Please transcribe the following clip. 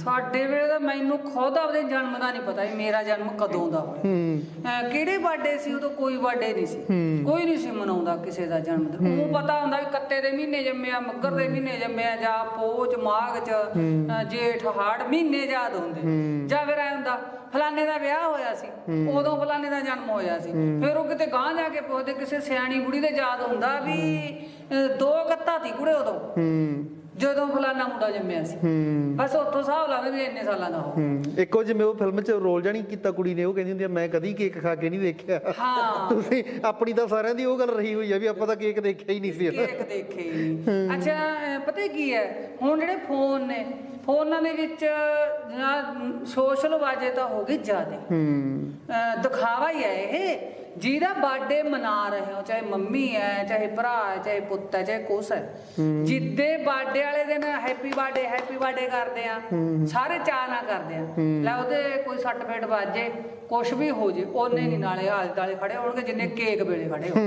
ਸਾਡੇ ਵੇਲੇ ਤਾਂ ਮੈਨੂੰ ਖੁਦ ਆਪਦੇ ਜਨਮ ਦਾ ਨਹੀਂ ਪਤਾ ਵੀ ਮੇਰਾ ਜਨਮ ਕਦੋਂ ਦਾ ਹੋਇਆ। ਹੂੰ। ਅਹ ਕਿਹੜੇ ਬਰਥਡੇ ਸੀ ਉਦੋਂ ਕੋਈ ਬਰਥਡੇ ਨਹੀਂ ਸੀ। ਕੋਈ ਨਹੀਂ ਸੀ ਮਨਾਉਂਦਾ ਕਿਸੇ ਦਾ ਜਨਮ ਦਿਨ। ਉਹ ਪਤਾ ਹੁੰਦਾ ਵੀ ਕੱਤੇ ਦੇ ਮਹੀਨੇ ਜੰਮਿਆ ਮੱਗਰ ਦੇ ਮਹੀਨੇ ਜੰਮਿਆ ਜਾਂ ਪੋਚ ਮਾਘ ਚ ਅਹ ਜੇਠ ਹਾੜ ਮਹੀਨੇ ਯਾਦ ਹੁੰਦੇ ਜਾਂ ਫਿਰ ਐ ਹੁੰਦਾ ਫਲਾਣੇ ਦਾ ਵਿਆਹ ਹੋਇਆ ਸੀ। ਉਦੋਂ ਫਲਾਣੇ ਦਾ ਜਨਮ ਹੋਇਆ ਸੀ। ਫਿਰ ਉਹ ਕਿਤੇ ਗਾਂ ਜਾ ਕੇ ਪੁੱਛਦੇ ਕਿਸੇ ਸਿਆਣੀ ਬੁੜੀ ਦੇ ਯਾਦ ਹੁੰਦਾ ਵੀ ਅਹ ਦੋ ਕੱਤਾ ਸੀ ਕੁੜੇ ਉਦੋਂ। ਜਦੋਂ ਫਲਾਣਾ ਮੁੰਡਾ ਜੰਮਿਆ ਸੀ। ਹੂੰ। ਬਸ ਉੱਥੋਂ ਹਿਸਾਬ ਲਾਉਂਦੇ ਵੀ ਇੰਨੇ ਸਾਲਾਂ ਦਾ ਹੋ ਹੂੰ। ਇੱਕੋ ਜਿਵੇਂ ਉਹ ਫਿਲਮ 'ਚ ਰੋਲ ਜਾਣੀ ਕੀਤਾ ਕੁੜੀ ਨੇ ਉਹ ਕਹਿੰਦੀ ਹੁੰਦੀ ਆ ਮੈਂ ਕਦੀ ਕੇਕ ਖਾ ਕੇ ਨਹੀਂ ਦੇਖਿਆ। ਹਾਂ। ਤੁਸੀਂ ਆਪਣੀ ਤਾਂ ਸਾਰਿਆਂ ਦੀ ਉਹ ਗੱਲ ਰਹੀ ਹੋਈ ਆ ਵੀ ਆਪਾਂ ਤਾਂ ਕੇਕ ਦੇਖਿਆ ਹੀ ਨਹੀਂ ਸੀ। ਕੇਕ ਦੇਖੇ ਹੀ ਨਹੀਂ। ਅੱਛਾ ਅਹ ਪਤਾ ਕੀ ਹੈ? ਹੁਣ ਜਿਹੜੇ ਫੋਨ ਨੇ ਫੋਨਾਂ ਦੇ ਵਿੱਚ ਸੋਸ਼ਲ ਵਾਜੇ ਤਾਂ ਹੋ ਗਈ ਜ਼ਿਆਦੇ। ਹੂੰ। ਅਹ ਦਿਖਾਵਾ ਹੀ ਹੈ ਇਹ। ਜਿਹਦਾ ਬਰਥਡੇ ਮਨਾ ਰਹੇ ਹੋ ਚਾਹੇ ਮੰਮੀ ਹੈ ਚਾਹੇ ਭਰਾ ਹੈ ਚਾਹੇ ਪੁੱਤ ਹੈ ਚਾਹੇ ਕੁਛ ਹੈ। ਜਿੱਦੇ ਬਰਥਡੇ ਵਾਲੇ ਦਿਨ ਹੈਪੀ ਬਰਥਡੇ ਹੈਪੀ ਬਰਥਡੇ ਕਰਦੇ ਆ। ਸਾਰੇ ਚਾਅ ਨਾਲ ਕਰਦੇ ਆ। ਲੈ ਉਹਦੇ ਕੋਈ ਸੱਟ ਫੇਟ ਵੱਜ ਜੇ ਕੁਛ ਵੀ ਹੋ ਜੇ ਉਹਨੇ ਨਹੀਂ ਨਾਲੇ ਹਾਲ ਦਾਲੇ ਖੜੇ ਹੋਣਗੇ ਜਿੰਨੇ ਕੇਕ ਵੇਲੇ ਖੜੇ ਹੋ।